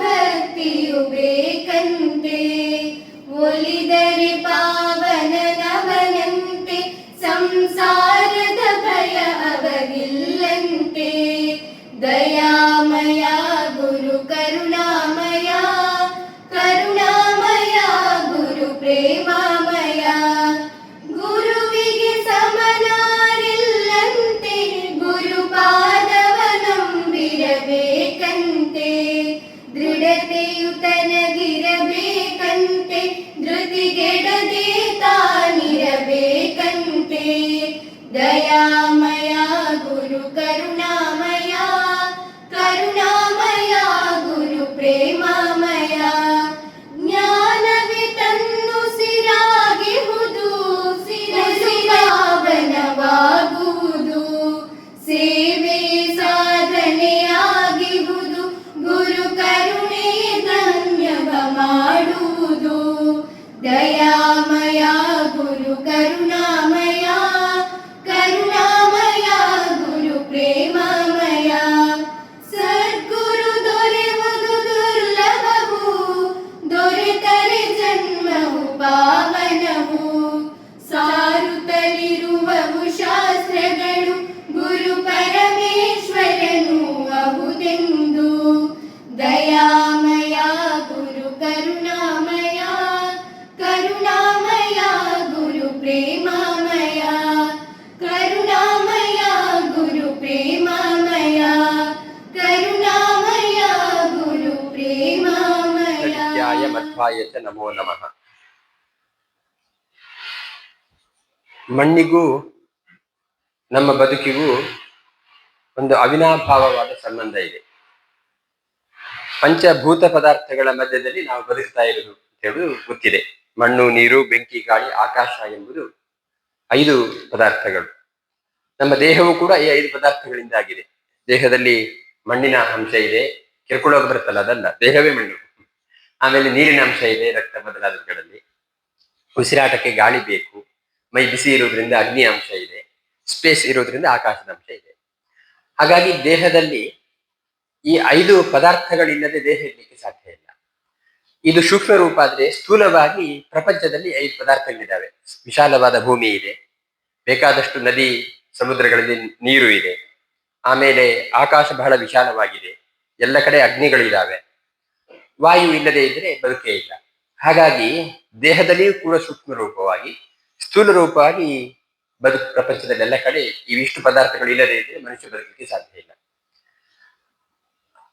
ഭക്തിയുപേ കണ്ടേ ಸತ್ಯಾಯ ಚ ನಮೋ ನಮಃ. ಮಣ್ಣಿಗೂ ನಮ್ಮ ಬದುಕಿಗೂ ಒಂದು ಅವಿನಾಭಾವವಾದ ಸಂಬಂಧ ಇದೆ. ಪಂಚಭೂತ ಪದಾರ್ಥಗಳ ಮಧ್ಯದಲ್ಲಿ ನಾವು ಬದುಕ್ತಾ ಇರೋದು ಅಂತ ಹೇಳುವುದು ಗೊತ್ತಿದೆ. ಮಣ್ಣು, ನೀರು, ಬೆಂಕಿ, ಗಾಳಿ, ಆಕಾಶ ಎಂಬುದು ಐದು ಪದಾರ್ಥಗಳು. ನಮ್ಮ ದೇಹವು ಕೂಡ ಈ ಐದು ಪದಾರ್ಥಗಳಿಂದ ಆಗಿದೆ ದೇಹದಲ್ಲಿ ಮಣ್ಣಿನ ಅಂಶ ಇದೆ. ಕಿರುಕುಳ ಬರುತ್ತಲ್ಲ, ಅದಲ್ಲ. ದೇಹವೇ ಮಣ್ಣು. ಆಮೇಲೆ ನೀರಿನ ಅಂಶ ಇದೆ ರಕ್ತ ಮೊದಲಾದಗಳಲ್ಲಿ ಉಸಿರಾಟಕ್ಕೆ ಗಾಳಿ ಬೇಕು. ಮೈ ಬಿಸಿ ಇರೋದ್ರಿಂದ ಅಗ್ನಿ ಅಂಶ ಇದೆ. ಸ್ಪೇಸ್ ಇರೋದ್ರಿಂದ ಆಕಾಶದ ಅಂಶ ಇದೆ. ಹಾಗಾಗಿ ದೇಹದಲ್ಲಿ ಈ ಐದು ಪದಾರ್ಥಗಳಿಲ್ಲದೆ ದೇಹ ಇರ್ಲಿಕ್ಕೆ ಸಾಧ್ಯ ಇಲ್ಲ. ಇದು ಸೂಕ್ಷ್ಮ ರೂಪ ಆದ್ರೆ ಸ್ಥೂಲವಾಗಿ ಪ್ರಪಂಚದಲ್ಲಿ ಐದು ಪದಾರ್ಥಗಳಿದ್ದಾವೆ. ವಿಶಾಲವಾದ ಭೂಮಿ ಇದೆ. ಬೇಕಾದಷ್ಟು ನದಿ ಸಮುದ್ರಗಳಲ್ಲಿ ನೀರು ಇದೆ. ಆಮೇಲೆ ಆಕಾಶ ಬಹಳ ವಿಶಾಲವಾಗಿದೆ. ಎಲ್ಲ ಕಡೆ ಅಗ್ನಿಗಳಿದ್ದಾವೆ. ವಾಯು ಇಲ್ಲದೆ ಇದ್ರೆ ಬದುಕೇ ಇಲ್ಲ. ಹಾಗಾಗಿ ದೇಹದಲ್ಲಿಯೂ ಕೂಡ ಸೂಕ್ಷ್ಮ ರೂಪವಾಗಿ, ಸ್ಥೂಲ ರೂಪವಾಗಿ ಬದುಕು ಪ್ರಪಂಚದಲ್ಲೆಲ್ಲ ಕಡೆ ಇವಿಷ್ಟು ಪದಾರ್ಥಗಳು ಇಲ್ಲದೆ ಇದ್ರೆ ಮನುಷ್ಯ ಬದುಕಲಿಕ್ಕೆ ಸಾಧ್ಯ ಇಲ್ಲ.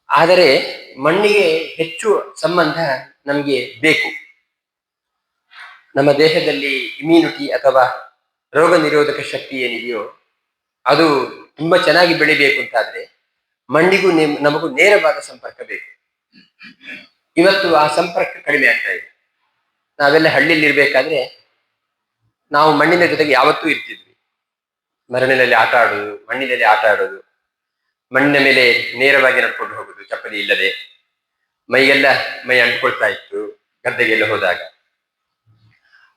ಆದರೆ ಮಣ್ಣಿಗೆ ಹೆಚ್ಚು ಸಂಬಂಧ ನಮಗೆ ಬೇಕು. ನಮ್ಮ ದೇಹದಲ್ಲಿ ಇಮ್ಯುನಿಟಿ ಅಥವಾ ರೋಗ ನಿರೋಧಕ ಶಕ್ತಿ ಏನಿದೆಯೋ ಅದು ತುಂಬಾ ಚೆನ್ನಾಗಿ ಬೆಳಿಬೇಕು ಅಂತಾದ್ರೆ ಮಣ್ಣಿಗೂ ನೇಮ್- ನಮಗೂ ನೇರವಾದ ಸಂಪರ್ಕ ಬೇಕು. ಇವತ್ತು ಆ ಸಂಪರ್ಕ ಕಡಿಮೆ ಆಗ್ತಾ ಇದೆ. ನಾವೆಲ್ಲ ಹಳ್ಳಿಯಲ್ಲಿ ಇರ್ಬೇಕಾದ್ರೆ ನಾವು ಮಣ್ಣಿನ ಜೊತೆಗೆ ಯಾವತ್ತೂ ಇರ್ತಿದ್ವಿ. ಮರಳಿನಲ್ಲಿ ಆಟ ಆಡೋದು, ಮಣ್ಣಿನಲ್ಲಿ ಆಟ ಆಡೋದು, ಮಣ್ಣಿನ ಮೇಲೆ ನೇರವಾಗಿ ನಡ್ಕೊಂಡು ಹೋಗುದು, ಚಪ್ಪಲಿ ಇಲ್ಲದೆ. ಮೈಗೆಲ್ಲ ಮೈ ಅಂಟ್ಕೊಳ್ತಾ ಇತ್ತು, ಗದ್ದೆಗೆಲ್ಲ ಹೋದಾಗ.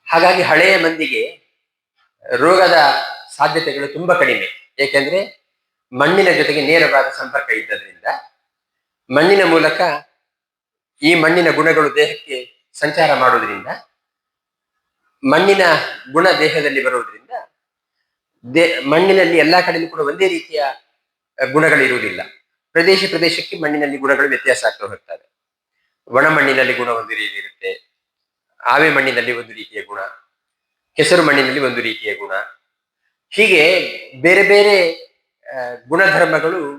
ಹಾಗಾಗಿ ಹಳೆಯ ಮಂದಿಗೆ ರೋಗದ ಸಾಧ್ಯತೆಗಳು ತುಂಬಾ ಕಡಿಮೆ. ಏಕೆಂದ್ರೆ ಮಣ್ಣಿನ ಜೊತೆಗೆ ನೇರವಾದ ಸಂಪರ್ಕ ಇದ್ದದ್ರಿಂದ ಮಣ್ಣಿನ ಮೂಲಕ ಈ ಮಣ್ಣಿನ ಗುಣಗಳು ದೇಹಕ್ಕೆ ಸಂಚಾರ ಮಾಡುವುದರಿಂದ, ಮಣ್ಣಿನ ಗುಣ ದೇಹದಲ್ಲಿ ಬರುವುದರಿಂದ ದೇ, ಮಣ್ಣಿನಲ್ಲಿ ಎಲ್ಲಾ ಕಡೆಯೂ ಕೂಡ ಒಂದೇ ರೀತಿಯ ಗುಣಗಳಿರುವುದಿಲ್ಲ. ಪ್ರದೇಶ ಪ್ರದೇಶಕ್ಕೆ ಮಣ್ಣಿನಲ್ಲಿ ಗುಣಗಳು ವ್ಯತ್ಯಾಸ ಆಗ್ತಾ ಹೋಗ್ತವೆ. ಒಣ ಮಣ್ಣಿನಲ್ಲಿ ಗುಣ ಒಂದು ರೀತಿ ಇರುತ್ತೆ. ಆವೆ ಮಣ್ಣಿನಲ್ಲಿ ಒಂದು ರೀತಿಯ ಗುಣ. ಕೆಸರು ಮಣ್ಣಿನಲ್ಲಿ ಒಂದು ರೀತಿಯ ಗುಣ. ಹೀಗೆ ಬೇರೆ ಬೇರೆ ಗುಣಧರ್ಮಗಳು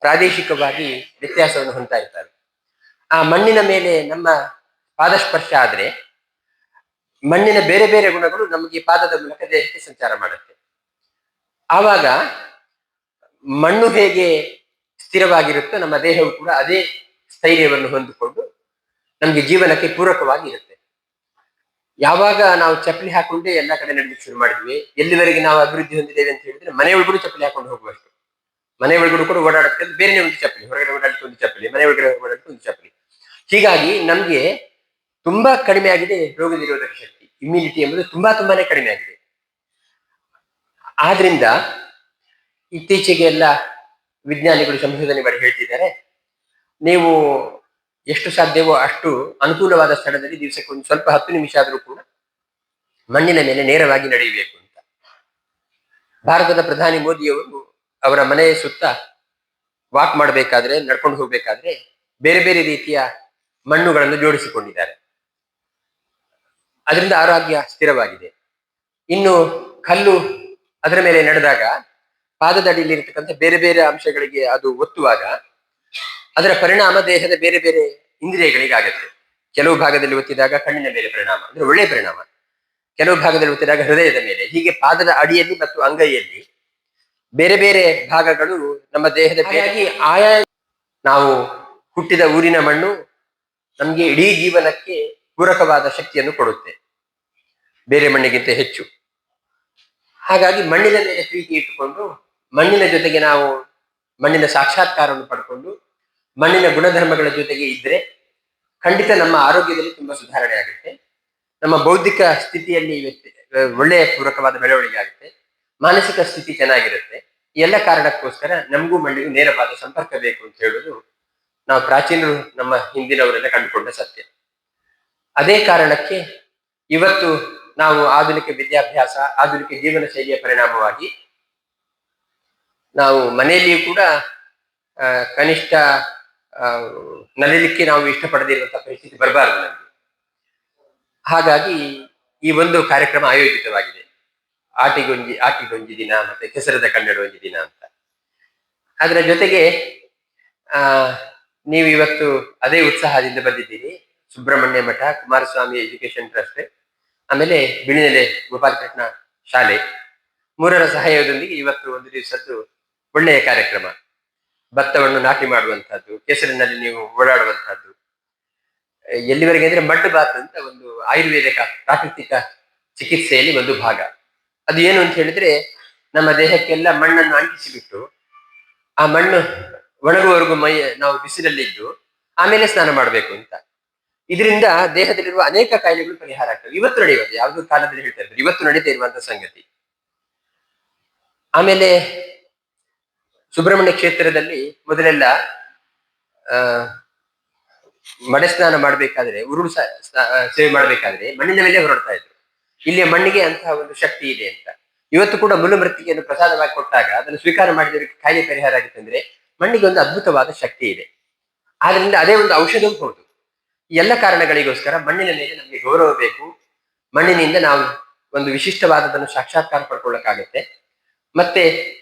ಪ್ರಾದೇಶಿಕವಾಗಿ ವ್ಯತ್ಯಾಸವನ್ನು ಹೊಂದ್ತಾ ಇರ್ತವೆ. ಆ ಮಣ್ಣಿನ ಮೇಲೆ ನಮ್ಮ ಪಾದಸ್ಪರ್ಶ ಆದ್ರೆ ಮಣ್ಣಿನ ಬೇರೆ ಬೇರೆ ಗುಣಗಳು ನಮಗೆ ಪಾದದ ಮೂಲಕ ದೇಹಕ್ಕೆ ಸಂಚಾರ ಮಾಡುತ್ತೆ. ಆವಾಗ ಮಣ್ಣು ಹೇಗೆ ಸ್ಥಿರವಾಗಿರುತ್ತೋ ನಮ್ಮ ದೇಹವು ಕೂಡ ಅದೇ ಸ್ಥೈರ್ಯವನ್ನು ಹೊಂದಿಕೊಂಡು ನಮಗೆ ಜೀವನಕ್ಕೆ ಪೂರಕವಾಗಿ ಇರುತ್ತೆ ಯಾವಾಗ ನಾವು ಚಪ್ಪಲಿ ಹಾಕೊಂಡೇ ಎಲ್ಲ ಕಡೆ ನಡಲಿಕ್ಕೆ ಶುರು ಮಾಡಿದ್ವಿ, ಎಲ್ಲಿವರೆಗೆ ನಾವು ಅಭಿವೃದ್ಧಿ ಹೊಂದಿದ್ದೇವೆ ಅಂತ ಹೇಳಿದ್ರೆ ಮನೆ ಒಳಗಡೆ ಚಪ್ಪಲಿ ಹಾಕೊಂಡು ಹೋಗುವಷ್ಟು. ಮನೆ ಒಳಗಡೆ ಕೂಡ ಓಡಾಡಕ್ಕೆ ಬೇರೆ ಒಂದು ಚಪ್ಪಲಿ, ಹೊರಗಡೆ ಓಡಾಡಕ್ಕೆ ಒಂದು ಚಪ್ಪಲಿ, ಮನೆ ಒಳಗಡೆ ಓಡಾಡಕ್ಕೆ ಒಂದು ಚಪ್ಪಲಿ. ಹೀಗಾಗಿ ನಮ್ಗೆ ತುಂಬಾ ಕಡಿಮೆ ಆಗಿದೆ ರೋಗ ನಿರೋಧಕ ಶಕ್ತಿ. ಇಮ್ಯುನಿಟಿ ಎಂಬುದು ತುಂಬಾ ತುಂಬಾನೇ ಕಡಿಮೆ ಆಗಿದೆ. ಆದ್ರಿಂದ ಇತ್ತೀಚೆಗೆ ಎಲ್ಲ ವಿಜ್ಞಾನಿಗಳು ಸಂಶೋಧನೆ ಮಾಡಿ ಹೇಳ್ತಿದ್ದಾರೆ, ನೀವು ಎಷ್ಟು ಸಾಧ್ಯವೋ ಅಷ್ಟು ಅನುಕೂಲವಾದ ಸ್ಥಳದಲ್ಲಿ ದಿವಸಕ್ಕೆ ಒಂದು ಸ್ವಲ್ಪ ಹತ್ತು ನಿಮಿಷ ಆದರೂ ಕೂಡ ಮಣ್ಣಿನ ಮೇಲೆ ನೇರವಾಗಿ ನಡೆಯಬೇಕು ಅಂತ. ಭಾರತದ ಪ್ರಧಾನಿ ಮೋದಿಯವರು ಅವರ ಮನೆಯ ಸುತ್ತ ವಾಕ್ ಮಾಡಬೇಕಾದ್ರೆ, ನಡ್ಕೊಂಡು ಹೋಗ್ಬೇಕಾದ್ರೆ ಬೇರೆ ಬೇರೆ ರೀತಿಯ ಮಣ್ಣುಗಳನ್ನು ಜೋಡಿಸಿಕೊಂಡಿದ್ದಾರೆ. ಅದರಿಂದ ಆರೋಗ್ಯ ಸ್ಥಿರವಾಗಿದೆ. ಇನ್ನು ಕಲ್ಲು ಅದರ ಮೇಲೆ ನಡೆದಾಗ ಪಾದದಡಿಯಲ್ಲಿ ಇರತಕ್ಕಂಥ ಬೇರೆ ಬೇರೆ ಅಂಶಗಳಿಗೆ ಅದು ಒತ್ತುವಾಗ ಅದರ ಪರಿಣಾಮ ದೇಹದ ಬೇರೆ ಬೇರೆ ಇಂದ್ರಿಯಗಳಿಗಾಗತ್ತೆ ಕೆಲವು ಭಾಗದಲ್ಲಿ ಒತ್ತಿದಾಗ ಕಣ್ಣಿನ ಮೇಲೆ ಪರಿಣಾಮ ಅಂದ್ರೆ ಒಳ್ಳೆಯ ಪರಿಣಾಮ. ಕೆಲವು ಭಾಗದಲ್ಲಿ ಒತ್ತಿದಾಗ ಹೃದಯದ ಮೇಲೆ ಹೀಗೆ ಪಾದದ ಅಡಿಯಲ್ಲಿ ಮತ್ತು ಅಂಗೈಯಲ್ಲಿ ಬೇರೆ ಬೇರೆ ಭಾಗಗಳು ನಮ್ಮ ದೇಹದ ಬೇರೆ ಆಯಾ ನಾವು ಹುಟ್ಟಿದ ಊರಿನ ಮಣ್ಣು ನಮಗೆ ಇಡೀ ಜೀವನಕ್ಕೆ ಪೂರಕವಾದ ಶಕ್ತಿಯನ್ನು ಕೊಡುತ್ತೆ. ಬೇರೆ ಮಣ್ಣಿಗಿಂತ ಹೆಚ್ಚು. ಹಾಗಾಗಿ ಮಣ್ಣಿನ ಮೇಲೆ ಪ್ರೀತಿ ಇಟ್ಟುಕೊಂಡು, ಮಣ್ಣಿನ ಜೊತೆಗೆ ನಾವು ಮಣ್ಣಿನ ಸಾಕ್ಷಾತ್ಕಾರವನ್ನು ಪಡ್ಕೊಂಡು, ಮಣ್ಣಿನ ಗುಣಧರ್ಮಗಳ ಜೊತೆಗೆ ಇದ್ರೆ ಖಂಡಿತ ನಮ್ಮ ಆರೋಗ್ಯದಲ್ಲಿ ತುಂಬಾ ಸುಧಾರಣೆ ಆಗುತ್ತೆ. ನಮ್ಮ ಬೌದ್ಧಿಕ ಸ್ಥಿತಿಯಲ್ಲಿ ಒಳ್ಳೆಯ ಪೂರಕವಾದ ಬೆಳವಣಿಗೆ ಆಗುತ್ತೆ. ಮಾನಸಿಕ ಸ್ಥಿತಿ ಚೆನ್ನಾಗಿರುತ್ತೆ. ಎಲ್ಲ ಕಾರಣಕ್ಕೋಸ್ಕರ ನಮಗೂ ಮಣ್ಣಿಗೂ ನೇರವಾದ ಸಂಪರ್ಕ ಬೇಕು ಅಂತ ಹೇಳುದು ನಾವು ಪ್ರಾಚೀನರು ನಮ್ಮ ಹಿಂದಿನವರೆಲ್ಲ ಕಂಡುಕೊಂಡ ಸತ್ಯ. ಅದೇ ಕಾರಣಕ್ಕೆ ಇವತ್ತು ನಾವು ಆಧುನಿಕ ವಿದ್ಯಾಭ್ಯಾಸ, ಆಧುನಿಕ ಜೀವನ ಶೈಲಿಯ ಪರಿಣಾಮವಾಗಿ ನಾವು ಮನೆಯಲ್ಲಿಯೂ ಕೂಡ ಕನಿಷ್ಠ ನಲಿಲಿಕ್ಕೆ ನಾವು ಇಷ್ಟಪಡದಿರುವಂತಹ ಪರಿಸ್ಥಿತಿ ಬರಬಾರದು ನಮಗೆ. ಹಾಗಾಗಿ ಈ ಒಂದು ಕಾರ್ಯಕ್ರಮ ಆಯೋಜಿತವಾಗಿದೆ. ಆಟಿಗೊಂಜಿ ಆಟಿಗೊಂಜಿ ದಿನ ಮತ್ತೆ ಕೆಸರದ ಕನ್ನಡಗೊಂಜಿ ದಿನ ಅಂತ. ಅದರ ಜೊತೆಗೆ, ಆ ನೀವು ಇವತ್ತು ಅದೇ ಉತ್ಸಾಹದಿಂದ ಬಂದಿದ್ದೀರಿ. ಸುಬ್ರಹ್ಮಣ್ಯ ಮಠ, ಕುಮಾರಸ್ವಾಮಿ ಎಜುಕೇಶನ್ ಟ್ರಸ್ಟ್ ಆಮೇಲೆ ಬಿಳಿನೆಲೆ ಗೋಪಾಲಕೃಷ್ಣ ಶಾಲೆ. ಮೂರರ ಸಹಾಯದೊಂದಿಗೆ ಇವತ್ತು ಒಂದು ದಿವಸದ್ದು ಒಳ್ಳೆಯ ಕಾರ್ಯಕ್ರಮ. ಭತ್ತವನ್ನು ನಾಟಿ ಮಾಡುವಂತಹದ್ದು ಕೆಸರಿನಲ್ಲಿ ನೀವು ಓಡಾಡುವಂತಹದ್ದು ಎಲ್ಲಿವರೆಗೆ ಅಂದ್ರೆ ಮಡ್ ಬಾತ್ ಅಂತ ಒಂದು ಆಯುರ್ವೇದಿಕ ಪ್ರಾಕೃತಿಕ ಚಿಕಿತ್ಸೆಯಲ್ಲಿ ಒಂದು ಭಾಗ. ಅದು ಏನು ಅಂತ ಹೇಳಿದ್ರೆ, ನಮ್ಮ ದೇಹಕ್ಕೆಲ್ಲ ಮಣ್ಣನ್ನು ಅಂಟಿಸಿಬಿಟ್ಟು, ಆ ಮಣ್ಣು ಒಣಗುವವರೆಗೂ ಮೈ, ನಾವು ಬಿಸಿಲಲ್ಲಿದ್ದು ಆಮೇಲೆ ಸ್ನಾನ ಮಾಡಬೇಕು ಅಂತ. ಇದರಿಂದ ದೇಹದಲ್ಲಿರುವ ಅನೇಕ ಕಾಯಿಲೆಗಳು ಪರಿಹಾರ ಆಗ್ತವೆ. ಇವತ್ತು ನಡೆಯುವುದು, ಯಾವುದೋ ಕಾಲದಲ್ಲಿ ಹೇಳ್ತಾ ಇರ್ತಾರೆ ಇವತ್ತು ನಡೀತಾ ಇರುವಂತಹ ಸಂಗತಿ. ಆಮೇಲೆ ಸುಬ್ರಹ್ಮಣ್ಯ ಕ್ಷೇತ್ರದಲ್ಲಿ ಮೊದಲೆಲ್ಲ, ಆ ಮಡೆ ಸ್ನಾನ ಮಾಡಬೇಕಾದ್ರೆ, ಉರುಳು ಸೇವೆ ಮಾಡಬೇಕಾದ್ರೆ ಮಣ್ಣಿನ ಮೇಲೆ ಹೊರಡ್ತಾ ಇದ್ರು. ಇಲ್ಲಿಯ ಮಣ್ಣಿಗೆ ಅಂತಹ ಒಂದು ಶಕ್ತಿ ಇದೆ ಅಂತ. ಇವತ್ತು ಕೂಡ ಮುಲುಮೃತ್ತಿಗೆಯನ್ನು ಪ್ರಸಾದವಾಗಿ ಕೊಟ್ಟಾಗ ಅದನ್ನು ಸ್ವೀಕಾರ ಮಾಡಿದವರಿಗೆ ಕಾಯಿಲೆ ಪರಿಹಾರ ಆಗುತ್ತೆ ಅಂದ್ರೆ ಮಣ್ಣಿಗೆ ಒಂದು ಅದ್ಭುತವಾದ ಶಕ್ತಿ ಇದೆ. ಆದ್ರಿಂದ ಅದೇ ಒಂದು ಔಷಧವೂ ಹೌದು. ಎಲ್ಲ ಕಾರಣಗಳಿಗೋಸ್ಕರ ಮಣ್ಣಿನ ಮೇಲೆ ನಮಗೆ ಗೌರವ ಬೇಕು. ಮಣ್ಣಿನಿಂದ ನಾವು ಒಂದು ವಿಶಿಷ್ಟವಾದದನ್ನು ಸಾಕ್ಷಾತ್ಕಾರ ಪಡ್ಕೊಳ್ಳಕ್ಕಾಗತ್ತೆ. ಮತ್ತೆ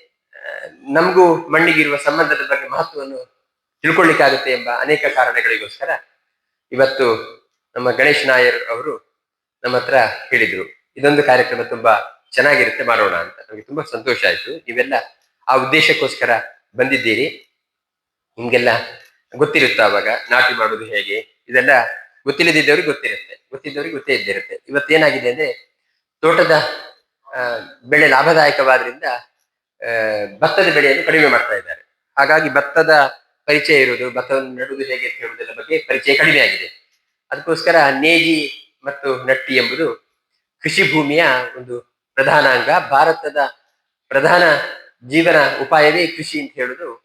ನಮಗೂ ಮಣ್ಣಿಗಿರುವ ಸಂಬಂಧದ ಬಗ್ಗೆ ಮಹತ್ವವನ್ನು ತಿಳ್ಕೊಳ್ಳಿಕ್ಕಾಗುತ್ತೆ ಎಂಬ ಅನೇಕ ಕಾರಣಗಳಿಗೋಸ್ಕರ ಇವತ್ತು ನಮ್ಮ ಗಣೇಶ್ ನಾಯರ್ ಅವರು ನಮ್ಮ ಹತ್ರ ಹೇಳಿದ್ರು. ಇದೊಂದು ಕಾರ್ಯಕ್ರಮ ತುಂಬಾ ಚೆನ್ನಾಗಿರುತ್ತೆ ಮಾಡೋಣ ಅಂತ. ನಮಗೆ ತುಂಬಾ ಸಂತೋಷ ಆಯ್ತು. ನೀವೆಲ್ಲ ಆ ಉದ್ದೇಶಕ್ಕೋಸ್ಕರ ಬಂದಿದ್ದೀರಿ. ನಿಮ್ಗೆಲ್ಲ ಗೊತ್ತಿರುತ್ತೆ ಅವಾಗ? ನಾಟಿ ಮಾಡೋದು ಹೇಗೆ? ಇದೆಲ್ಲ ಗೊತ್ತಿಲ್ಲದಿದ್ದವ್ರಿಗೆ ಗೊತ್ತಿರುತ್ತೆ. ಗೊತ್ತಿದ್ದವ್ರಿಗೆ ಗೊತ್ತೇ ಇದ್ದಿರುತ್ತೆ. ಇವತ್ತೇನಾಗಿದೆ ಅಂದ್ರೆ, ತೋಟದ ಬೆಳೆ ಲಾಭದಾಯಕವಾದ್ರಿಂದ ಭತ್ತದ ಬೆಳೆಯನ್ನು ಕಡಿಮೆ ಮಾಡ್ತಾ ಇದ್ದಾರೆ. ಹಾಗಾಗಿ ಭತ್ತದ ಪರಿಚಯ ಇರುವುದು, ಭತ್ತವನ್ನು ನೆಡುವುದು ಹೇಗೆ ಅಂತ ಹೇಳುವುದರ ಬಗ್ಗೆ ಪರಿಚಯ ಕಡಿಮೆ ಆಗಿದೆ. ಅದಕ್ಕೋಸ್ಕರ ನೇಜಿ ಮತ್ತು ನಟ್ಟಿ ಎಂಬುದು ಕೃಷಿ ಭೂಮಿಯ ಒಂದು ಪ್ರಧಾನ ಅಂಗ. ಭಾರತದ ಪ್ರಧಾನ ಜೀವನ ಉಪಾಯವೇ ಕೃಷಿ ಅಂತ ಹೇಳುದು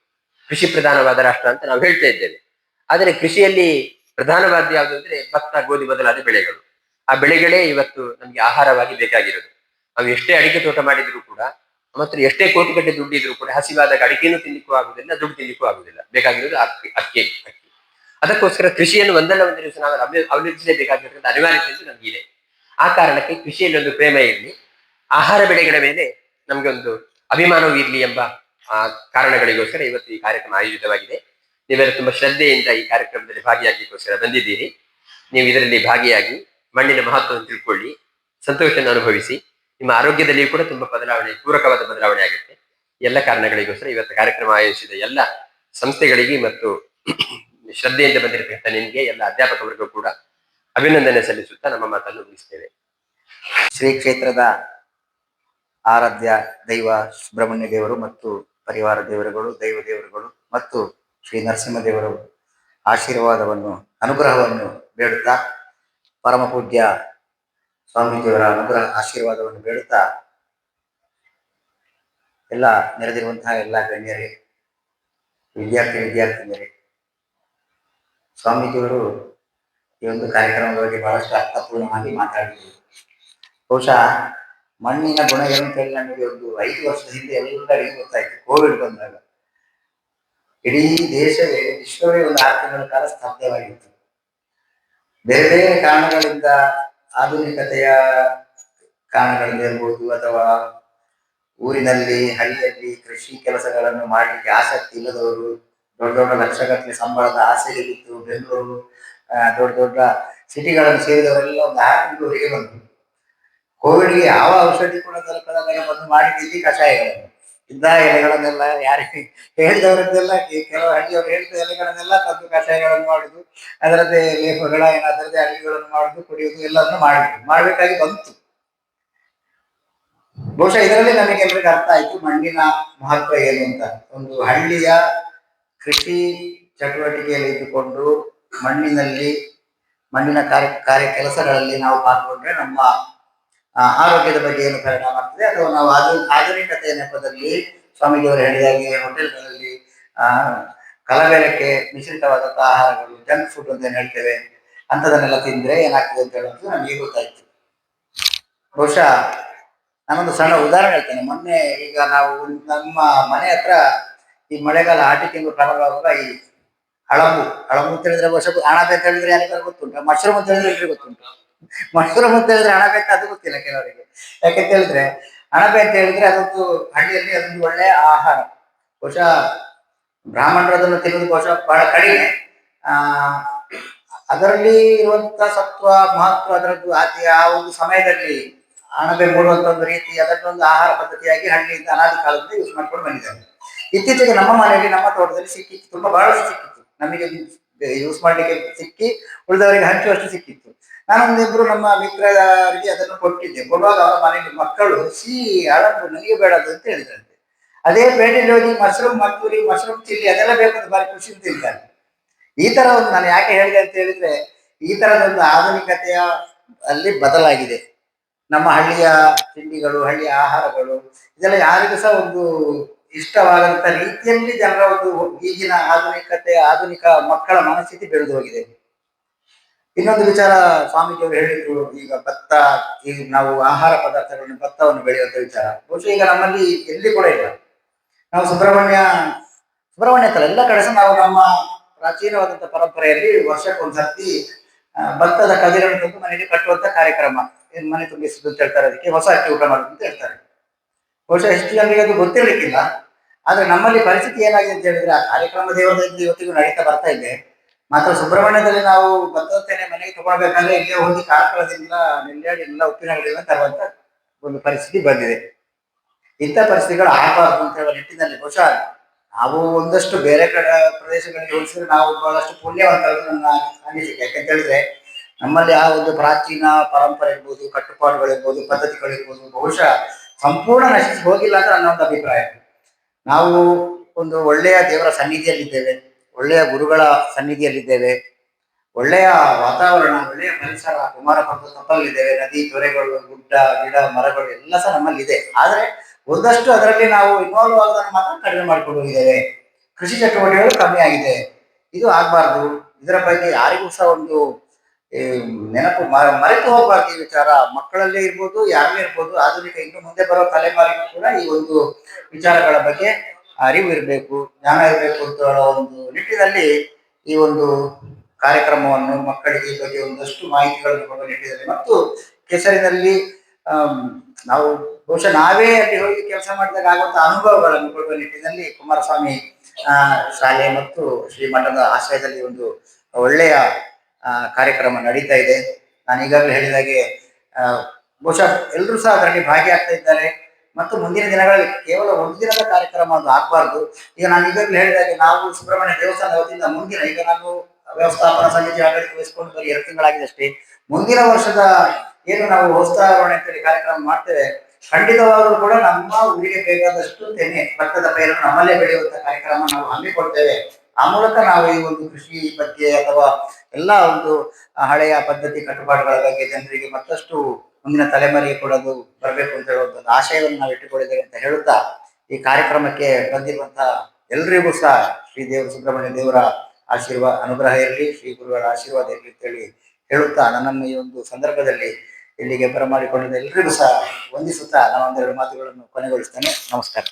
ಕೃಷಿ ಪ್ರಧಾನವಾದ ರಾಷ್ಟ್ರ ಅಂತ ನಾವು ಹೇಳ್ತಾ ಇದ್ದೇವೆ. ಆದರೆ ಕೃಷಿಯಲ್ಲಿ ಪ್ರಧಾನವಾದ ಯಾವುದು ಅಂದ್ರೆ ಭತ್ತ, ಗೋಧಿ ಬದಲಾದ ಬೆಳೆಗಳು. ಆ ಬೆಳೆಗಳೇ ಇವತ್ತು ನಮ್ಗೆ ಆಹಾರವಾಗಿ ಬೇಕಾಗಿರೋದು. ನಾವು ಎಷ್ಟೇ ಅಡಿಕೆ ತೋಟ ಮಾಡಿದ್ರು ಕೂಡ ಮತ್ತು ಎಷ್ಟೇ ಕೋಟಿ ಗಟ್ಟೆ ದುಡ್ಡಿದ್ರು ಕೂಡ ಹಸಿವಾದಾಗ ಅಡಿಕೆನೂ ತಿನ್ಲಿಕ್ಕೂ ಆಗುದಿಲ್ಲ ದುಡ್ಡು ತಿನ್ಲಿಕ್ಕೂ ಆಗುದಿಲ್ಲ ಬೇಕಾಗಿರೋದು ಅಕ್ಕಿ ಅಕ್ಕಿ ಅಕ್ಕಿ. ಅದಕ್ಕೋಸ್ಕರ ಕೃಷಿಯನ್ನು ಒಂದಲ್ಲ ಒಂದು ದಿವಸ ನಾವು ಅವಲಂಬಿಸಲೇಬೇಕಾಗಿರ್ತಕ್ಕಂಥ ಅನಿವಾರ್ಯತೆ ನಮಗಿದೆ ಆ ಕಾರಣಕ್ಕೆ ಕೃಷಿಯಲ್ಲಿ ಒಂದು ಪ್ರೇಮ ಇರಲಿ. ಆಹಾರ ಬೆಳೆಗಳ ಮೇಲೆ ನಮಗೆ ಒಂದು ಅಭಿಮಾನವೂ ಇರಲಿ ಎಂಬ ಆ ಕಾರಣಗಳಿಗೋಸ್ಕರ ಇವತ್ತು ಈ ಕಾರ್ಯಕ್ರಮ ಆಯೋಜಿತವಾಗಿದೆ. ನೀವೆಲ್ಲ ತುಂಬಾ ಶ್ರದ್ಧೆಯಿಂದ ಈ ಕಾರ್ಯಕ್ರಮದಲ್ಲಿ ಭಾಗಿಯಾಗಲಿಕ್ಕೋಸ್ಕರ ಬಂದಿದ್ದೀರಿ. ನೀವು ಇದರಲ್ಲಿ ಭಾಗಿಯಾಗಿ ಮಣ್ಣಿನ ಮಹತ್ವವನ್ನು ತಿಳ್ಕೊಳ್ಳಿ ಸಂತೋಷವನ್ನು ಅನುಭವಿಸಿ, ನಿಮ್ಮ ಆರೋಗ್ಯದಲ್ಲಿಯೂ ಕೂಡ ತುಂಬಾ ಬದಲಾವಣೆ, ಪೂರಕವಾದ ಬದಲಾವಣೆ ಆಗುತ್ತೆ. ಎಲ್ಲ ಕಾರಣಗಳಿಗೋಸ್ಕರ ಇವತ್ತು ಕಾರ್ಯಕ್ರಮ ಆಯೋಜಿಸಿದ ಎಲ್ಲ ಸಂಸ್ಥೆಗಳಿಗೆ ಮತ್ತು ಶ್ರದ್ಧೆಯಿಂದ ಬಂದಿರತಕ್ಕಂಥ ನಿಮಗೆ, ಎಲ್ಲ ಅಧ್ಯಾಪಕ ವರ್ಗ ಕೂಡ ಅಭಿನಂದನೆ ಸಲ್ಲಿಸುತ್ತಾ ನಮ್ಮ ಮಾತನ್ನು ಮುಗಿಸ್ತೇವೆ. ಶ್ರೀ ಕ್ಷೇತ್ರದ ಆರಾಧ್ಯ ದೈವ ಸುಬ್ರಹ್ಮಣ್ಯ ದೇವರು ಮತ್ತು ಪರಿವಾರ ದೇವರುಗಳು, ದೈವ ದೇವರುಗಳು ಮತ್ತು ಶ್ರೀ ನರಸಿಂಹ ದೇವರು ಆಶೀರ್ವಾದವನ್ನು, ಅನುಗ್ರಹವನ್ನು ಬೇಡುತ್ತಾ ಪರಮ ಪೂಜ್ಯ ಸ್ವಾಮೀಜಿಯವರ ಅನುಗ್ರಹ ಆಶೀರ್ವಾದವನ್ನು ಬೇಡುತ್ತಾ ಎಲ್ಲ ನೆರೆದಿರುವಂತಹ ಎಲ್ಲ ಗಣ್ಯರೇ, ವಿದ್ಯಾರ್ಥಿ ವಿದ್ಯಾರ್ಥಿನಿಯರೇ, ಸ್ವಾಮೀಜಿಯವರು ಈ ಒಂದು ಕಾರ್ಯಕ್ರಮದ ಬಗ್ಗೆ ಬಹಳಷ್ಟು ಅರ್ಥಪೂರ್ಣವಾಗಿ ಮಾತಾಡಿದರು ಬಹುಶಃ ಮಣ್ಣಿನ ಗುಣ ಹೇಳಿ ನಮಗೆ ಒಂದು ಐದು ವರ್ಷದ ಹಿಂದೆ ಎಲ್ಲರಿಗೂ ಗೊತ್ತಾಯ್ತು ಕೋವಿಡ್ ಬಂದಾಗ. ಇಡೀ ದೇಶವೇ ವಿಶ್ವವೇ ಒಂದು ಆರು ತಿಂಗಳ ಕಾಲ ಸ್ತಬ್ಧವಾಗಿತ್ತು ಬೇರೆ ಬೇರೆ ಕಾರಣಗಳಿಂದ ಆಧುನಿಕತೆಯ ಕಾರಣಗಳಿಂದ ಇರ್ಬೋದು ಅಥವಾ ಊರಿನಲ್ಲಿ ಹಳ್ಳಿಯಲ್ಲಿ ಕೃಷಿ ಕೆಲಸಗಳನ್ನು ಮಾಡಲಿಕ್ಕೆ ಆಸಕ್ತಿ ಇಲ್ಲದವರು ದೊಡ್ಡ ದೊಡ್ಡ ಲಕ್ಷಗಟ್ಟಲೆ ಸಂಬಳದ ಆಸೆಗಳಿತ್ತು ಬೆಂಗಳೂರು ಆ, ದೊಡ್ಡ ದೊಡ್ಡ ಸಿಟಿಗಳನ್ನು ಸೇರಿದವರೆಲ್ಲ ಒಂದು ಆರು ತಿಂಗಳು ಹೊರಗೆ ಬಂದರು. ಕೋವಿಡ್ಗೆ ಯಾವ ಔಷಧಿ ಕೂಡ ತಲುಪದ ಬಂದು ಮಾಡಿದ್ದೀವಿ ಕಷಾಯಗಳನ್ನು ಇದ್ದ ಎಲೆಗಳನ್ನೆಲ್ಲ ಯಾರಿಗೆ ಹೇಳಿದವರದ್ದೆಲ್ಲ ಕೆಲವು ಹಳ್ಳಿಯವರು ಹೇಳಿದ ಎಲೆಗಳನ್ನೆಲ್ಲ ತಂದು ಕಷಾಯಗಳನ್ನು ಮಾಡುದು, ಅದರದ್ದೇ ಲೇಪಗಳ ಏನಾದರದ್ದೇ ಅಡಿಗೆಗಳನ್ನು ಮಾಡುದು ಕುಡಿಯುವುದು ಎಲ್ಲವನ್ನು ಮಾಡಿದ್ರು. ಮಾಡಬೇಕಾಗಿ ಬಂತು. ಬಹುಶಃ ಇದರಲ್ಲಿ ನಮಗೆ ಎಲ್ರಿಗೆ ಅರ್ಥ ಆಯ್ತು ಮಣ್ಣಿನ ಮಹತ್ವ ಏನು ಅಂತ. ಒಂದು ಹಳ್ಳಿಯ ಕೃಷಿ ಚಟುವಟಿಕೆಯಲ್ಲಿ ಇದ್ದುಕೊಂಡು ಮಣ್ಣಿನಲ್ಲಿ, ಮಣ್ಣಿನ ಕಾರ್ಯ ಕಾರ್ಯ ಕೆಲಸಗಳಲ್ಲಿ ನಾವು ಪಾಲ್ಗೊಂಡ್ರೆ ನಮ್ಮ ಆರೋಗ್ಯದ ಬಗ್ಗೆ ಏನು ಪರಿಣಾಮ ಆಗ್ತದೆ? ಅಥವಾ ನಾವು ಆಧು, ಆಧುನಿಕತೆಯ ನೆಪದಲ್ಲಿ ಸ್ವಾಮೀಜಿಯವರು ಹೇಳಿದಾಗೆ ಹೋಟೆಲ್ಗಳಲ್ಲಿ, ಆ ಕಲಬೆರಕ್ಕೆ ಮಿಶ್ರಿತವಾದಂತಹ ಆಹಾರಗಳು, ಜಂಕ್ ಫುಡ್ ಅಂತ ಏನು ಹೇಳ್ತೇವೆ? ಅಂಥದನ್ನೆಲ್ಲ ತಿಂದ್ರೆ ಏನಾಗ್ತದೆ ಅಂತ ಹೇಳೋದು ನಮಗೆ ಗೊತ್ತಾಯ್ತು. ಬಹುಶಃ ನಾನೊಂದು ಸಣ್ಣ ಉದಾಹರಣೆ ಹೇಳ್ತೇನೆ. ಮೊನ್ನೆ ಈಗ ನಾವು ನಮ್ಮ ಮನೆ ಹತ್ರ ಈ ಮಳೆಗಾಲ ಆಟಿ ತಿಂಗಳು ಪ್ರಾರಂಭವಾಗುವಾಗ ಈ ಹಳಂಬು ಹಳಂಬು ಅಂತ ಹೇಳಿದ್ರೆ ಬಹುಶಃ ಅಣಬೆ ಅಂತ ಹೇಳಿದ್ರೆ ಯಾರಿಗಾರು ಗೊತ್ತುಂಟು? ಮಶ್ರೂಮ್ ಅಂತ ಹೇಳಿದ್ರೆ ಎಲ್ರಿಗೂ ಗೊತ್ತುಂಟು? ಮಶ್ರೂಮ್ ಅಂತ ಹೇಳಿದ್ರೆ ಅಣಬೆ ಅಂತ ಅದು ಗೊತ್ತಿಲ್ಲ ಕೆಲವರಿಗೆ. ಯಾಕೆ ಹೇಳಿದ್ರೆ ಅಣಬೆ ಅಂತ ಹೇಳಿದ್ರೆ ಅದೊಂದು ಹಳ್ಳಿಯಲ್ಲಿ ಅದೊಂದು ಒಳ್ಳೆ ಆಹಾರ. ಬಹುಶಃ ಬ್ರಾಹ್ಮಣರು ಅದನ್ನು ತಿನ್ನೋದು ಬಹುಶಃ ಬಹಳ ಕಡಿಮೆ. ಆ, ಅದರಲ್ಲಿ ಇರುವಂತ ಸತ್ವ, ಮಹತ್ವ, ಅದರದ್ದು ಆತಿ ಆ ಒಂದು ಸಮಯದಲ್ಲಿ ಅಣಬೆ ಮೂಡುವಂತ ಒಂದು ರೀತಿ ಅದನ್ನೊಂದು ಆಹಾರ ಪದ್ಧತಿಯಾಗಿ ಹಳ್ಳಿಯಿಂದ ಅನಾದಿ ಕಾಲದಲ್ಲಿ ಯೂಸ್ ಮಾಡ್ಕೊಂಡು ಬಂದಿದ್ದಾರೆ. ಇತ್ತೀಚೆಗೆ ನಮ್ಮ ಮನೆಯಲ್ಲಿ, ನಮ್ಮ ತೋಟದಲ್ಲಿ ಸಿಕ್ಕಿತ್ತು, ತುಂಬಾ ಬಹಳಷ್ಟು ಸಿಕ್ಕಿತ್ತು. ನಮಗೆ ಯೂಸ್ ಮಾಡ್ಲಿಕ್ಕೆ ಸಿಕ್ಕಿ ಉಳಿದವರಿಗೆ ಹಂಚುವಷ್ಟು ಸಿಕ್ಕಿತ್ತು. ನಾನೊಂದಿಬ್ರು ನಮ್ಮ ಮಿತ್ರರಿಗೆ ಅದನ್ನು ಕೊಟ್ಟಿದ್ದೆ. ಕೊಡುವಾಗ ಅವರ ಮನೆಯಲ್ಲಿ ಮಕ್ಕಳು ಸಿ ಅಳಂಬು ನನಗೆ ಬೇಡದು ಅಂತ ಹೇಳಿದ್ರಂತೆ ಅದೇ ಪೇಟೆಯಲ್ಲಿ ಹೋಗಿ ಮಶ್ರೂಮ್ ಮತ್ತೂರಿ ಮಶ್ರೂಮ್ ಚಿಲ್ಲಿ ಅದೆಲ್ಲ ಬೇಕಂತ ಬಾರಿ ಖುಷಿ ತಿಂತಾರೆ ಈ ತರ ಒಂದು ನಾನು ಯಾಕೆ ಹೇಳಿದೆ ಅಂತ ಹೇಳಿದ್ರೆ, ಈ ತರದೊಂದು ಆಧುನಿಕತೆಯ ಅಲ್ಲಿ ಬದಲಾಗಿದೆ. ನಮ್ಮ ಹಳ್ಳಿಯ ತಿಂಡಿಗಳು, ಹಳ್ಳಿಯ ಆಹಾರಗಳು, ಇದೆಲ್ಲ ಯಾರಿಗೂ ಸಹ ಒಂದು ಇಷ್ಟವಾದಂತ ರೀತಿಯಲ್ಲಿ ಜನರ ಒಂದು ಈಗಿನ ಆಧುನಿಕತೆ, ಆಧುನಿಕ ಮಕ್ಕಳ ಮನಸ್ಥಿತಿ ಬೆಳೆದು ಹೋಗಿದೆ. ಇನ್ನೊಂದು ವಿಚಾರ ಸ್ವಾಮೀಜಿಯವರು ಹೇಳಿದ್ರು, ಈಗ ಭತ್ತ ಈಗ ನಾವು ಆಹಾರ ಪದಾರ್ಥಗಳನ್ನು ಭತ್ತವನ್ನು ಬೆಳೆಯುವಂತ ವಿಚಾರ. ಬಹುಶಃ ಈಗ ನಮ್ಮಲ್ಲಿ ಎಲ್ಲಿ ಕೂಡ ಇಲ್ಲ. ನಾವು ಸುಬ್ರಹ್ಮಣ್ಯ ಸುಬ್ರಹ್ಮಣ್ಯ ತರ ಎಲ್ಲ ಕಡೆ ನಾವು ನಮ್ಮ ಪ್ರಾಚೀನವಾದಂತಹ ಪರಂಪರೆಯಲ್ಲಿ ವರ್ಷಕ್ಕೊಂದ್ಸರ್ತಿ ಭತ್ತದ ಕದಿರನ್ನು ತಂದು ಮನೆಗೆ ಕಟ್ಟುವಂತ ಕಾರ್ಯಕ್ರಮ. ಏನ್ ಮನೆ ತುಂಬಿಸುದು ಅಂತ ಹೇಳ್ತಾರೆ ಅದಕ್ಕೆ ಹೊಸ ಅಕ್ಕಿ ಊಟ ಮಾಡುದು ಅಂತ ಹೇಳ್ತಾರೆ. ಬಹುಶಃ ಎಷ್ಟು ಜನರಿಗೆ ಅದು ಗೊತ್ತಿರ್ಲಿಕ್ಕಿಲ್ಲ. ಆದ್ರೆ ನಮ್ಮಲ್ಲಿ ಪರಿಸ್ಥಿತಿ ಏನಾಗಿದೆ ಅಂತ ಹೇಳಿದ್ರೆ ಆ ಕಾರ್ಯಕ್ರಮ ದೇವರದಲ್ಲಿ ಇವತ್ತಿಗೂ ನಡೀತಾ ಬರ್ತಾ ಇದೆ. ಮಾತ್ರ ಸುಬ್ರಹ್ಮಣ್ಯದಲ್ಲಿ ನಾವು ಭತ್ತದ ತೆನೆ ಮನೆಗೆ ತಗೊಳ್ಬೇಕಾದ್ರೆ ಇಲ್ಲೇ ಹೋಗಿ ಕಾರ್ಕಳದಿಂದ ನೆಲ್ಲಾಡಿ ಎಲ್ಲ ಉಪ್ಪಿನಗಡಿಯಿಂದ ತರುವಂತ ಒಂದು ಪರಿಸ್ಥಿತಿ ಬಂದಿದೆ. ಇಂಥ ಪರಿಸ್ಥಿತಿಗಳು ಆಗಬಾರ್ದು ಅಂತ ಹೇಳುವ ನಿಟ್ಟಿನಲ್ಲಿ ಬಹುಶಃ ನಾವು ಒಂದಷ್ಟು ಬೇರೆ ಕಡೆ ಪ್ರದೇಶಗಳಿಗೆ ಹೋಲಿಸಿದ್ರೆ ನಾವು ಬಹಳಷ್ಟು ಪುಣ್ಯವಂತರು ನನ್ನ ಅನಿಸಿಕೆ ಯಾಕಂತ ಹೇಳಿದ್ರೆ ನಮ್ಮಲ್ಲಿ ಆ ಒಂದು ಪ್ರಾಚೀನ ಪರಂಪರೆ ಇರ್ಬೋದು, ಕಟ್ಟುಪಾಡುಗಳಿರ್ಬೋದು, ಪದ್ಧತಿಗಳಿರ್ಬೋದು, ಬಹುಶಃ ಸಂಪೂರ್ಣ ನಶಿಸಿ ಹೋಗಿಲ್ಲ ಅಂತ ನನ್ನ ಒಂದು ಅಭಿಪ್ರಾಯ. ನಾವು ಒಂದು ಒಳ್ಳೆಯ ದೇವರ ಸನ್ನಿಧಿಯಲ್ಲಿದ್ದೇವೆ. ಒಳ್ಳೆಯ ಗುರುಗಳ ಸನ್ನಿಧಿಯಲ್ಲಿದ್ದೇವೆ. ಒಳ್ಳೆಯ ವಾತಾವರಣ, ಒಳ್ಳೆಯ ಪರಿಸರ, ಕುಮಾರ ಪರ್ವತ ತಪ್ಪಲಿದ್ದೇವೆ ನದಿ, ತೊರೆಗಳು, ಗುಡ್ಡ, ಗಿಡ, ಮರಗಳು ಎಲ್ಲ ಸಹ ನಮ್ಮಲ್ಲಿದೆ. ಆದರೆ ಒಂದಷ್ಟು ಅದರಲ್ಲಿ ನಾವು ಇನ್ವಾಲ್ವ್ ಆಗೋದನ್ನು ಮಾತ್ರ ಕಡಿಮೆ ಮಾಡ್ಕೊಂಡು ಹೋಗಿದ್ದೇವೆ. ಕೃಷಿ ಚಟುವಟಿಕೆಗಳು ಕಮ್ಮಿ ಆಗಿದೆ. ಇದು ಆಗಬಾರ್ದು. ಇದರ ಬಗ್ಗೆ ಯಾರಿಗೂ ಸಹ ಒಂದು ನೆನಪು ಮರೆತು ಹೋಗಬಾರ್ದು ಈ ವಿಚಾರ. ಮಕ್ಕಳಲ್ಲೇ ಇರ್ಬೋದು, ಯಾರಲ್ಲೇ ಇರ್ಬೋದು, ಆಧುನಿಕ ಇನ್ನು ಮುಂದೆ ಬರೋ ತಲೆಮಾರಿಗೂ ಕೂಡ ಈ ಒಂದು ವಿಚಾರಗಳ ಬಗ್ಗೆ ಅರಿವು ಇರಬೇಕು, ಜ್ಞಾನ ಇರಬೇಕು ಅಂತ ಹೇಳೋ ಒಂದು ನಿಟ್ಟಿನಲ್ಲಿ ಈ ಒಂದು ಕಾರ್ಯಕ್ರಮವನ್ನು ಮಕ್ಕಳಿಗೆ ಬಗ್ಗೆ ಒಂದಷ್ಟು ಮಾಹಿತಿಗಳನ್ನು ಕೊಡುವ ನಿಟ್ಟಿನಲ್ಲಿ. ಮತ್ತು ಕೆಸರಿನಲ್ಲಿ ನಾವು ಬಹುಶಃ ನಾವೇ ಅಲ್ಲಿ ಹೋಗಿ ಕೆಲಸ ಮಾಡಿದಾಗ ಆಗುವಂತಹ ಅನುಭವಗಳನ್ನು ಕೊಡುವ ನಿಟ್ಟಿನಲ್ಲಿ ಕುಮಾರಸ್ವಾಮಿ ಶಾಲೆ ಮತ್ತು ಶ್ರೀಮಠದ ಆಶ್ರಯದಲ್ಲಿ ಒಂದು ಒಳ್ಳೆಯ ಕಾರ್ಯಕ್ರಮ ನಡೀತಾ ಇದೆ. ನಾನು ಈಗಾಗಲೇ ಹೇಳಿದಾಗೆ ಬಹುಶಃ ಎಲ್ಲರೂ ಸಹ ಅದರಲ್ಲಿ ಭಾಗಿಯಾಗ್ತಾ ಇದ್ದಾರೆ. ಮತ್ತು ಮುಂದಿನ ದಿನಗಳಲ್ಲಿ ಕೇವಲ ಒಂದು ದಿನದ ಕಾರ್ಯಕ್ರಮ ಅದು ಆಗಬಾರ್ದು. ಈಗ ನಾನು ಈಗಾಗಲೇ ಹೇಳಿದಾಗ ನಾವು ಸುಬ್ರಹ್ಮಣ್ಯ ದೇವಸ್ಥಾನ ವತಿಯಿಂದ ಮುಂದಿನ ಈಗ ನಾವು ವ್ಯವಸ್ಥಾಪನಾ ಸಮಿತಿ ಆಡಳಿತ ವಹಿಸಿಕೊಂಡು ಬರೀ ಎರಡು ತಿಂಗಳಾಗಿದೆ ಅಷ್ಟೇ. ಮುಂದಿನ ವರ್ಷದ ಏನು ನಾವು ಹೊಸ್ತಾವರಣೆ ಅಂತೇಳಿ ಕಾರ್ಯಕ್ರಮ ಮಾಡ್ತೇವೆ, ಖಂಡಿತವಾಗಲೂ ಕೂಡ ನಮ್ಮ ಊರಿಗೆ ಬೇಕಾದಷ್ಟು ತೆನೆ, ಭತ್ತದ ಪೈರನ್ನು ನಮ್ಮಲ್ಲೇ ಬೆಳೆಯುವಂತ ಕಾರ್ಯಕ್ರಮ ನಾವು ಹಮ್ಮಿಕೊಳ್ತೇವೆ. ಆ ಮೂಲಕ ನಾವು ಈ ಒಂದು ಕೃಷಿ ಬಗ್ಗೆ ಅಥವಾ ಎಲ್ಲ ಒಂದು ಹಳೆಯ ಪದ್ಧತಿ ಕಟ್ಟುಪಾಡುಗಳ ಬಗ್ಗೆ ಜನರಿಗೆ ಮತ್ತಷ್ಟು ಮುಂದಿನ ತಲೆಮಾರಿಗೆ ಕೊಡೋದು ಬರಬೇಕು ಅಂತ ಹೇಳುವಂತ ಆಶಯವನ್ನು ನಾವು ಇಟ್ಟುಕೊಂಡಿದ್ದೇವೆ ಅಂತ ಹೇಳುತ್ತಾ ಈ ಕಾರ್ಯಕ್ರಮಕ್ಕೆ ಬಂದಿರುವಂತಹ ಎಲ್ರಿಗೂ ಸಹ ಶ್ರೀ ದೇವ ಸುಬ್ರಹ್ಮಣ್ಯ ದೇವರ ಆಶೀರ್ವಾದ ಅನುಗ್ರಹ ಇರಲಿ, ಶ್ರೀ ಗುರುಗಳ ಆಶೀರ್ವಾದ ಇರಲಿ ಅಂತೇಳಿ ಹೇಳುತ್ತಾ ನನ್ನನ್ನು ಈ ಒಂದು ಸಂದರ್ಭದಲ್ಲಿ ಇಲ್ಲಿಗೆ ಬರಮಾಡಿಕೊಂಡಿದ್ದ ಎಲ್ರಿಗೂ ಸಹ ವಂದಿಸುತ್ತಾ ನಾನು ಒಂದೆರಡು ಮಾತುಗಳನ್ನು ಕೊನೆಗೊಳಿಸ್ತೇನೆ. ನಮಸ್ಕಾರ.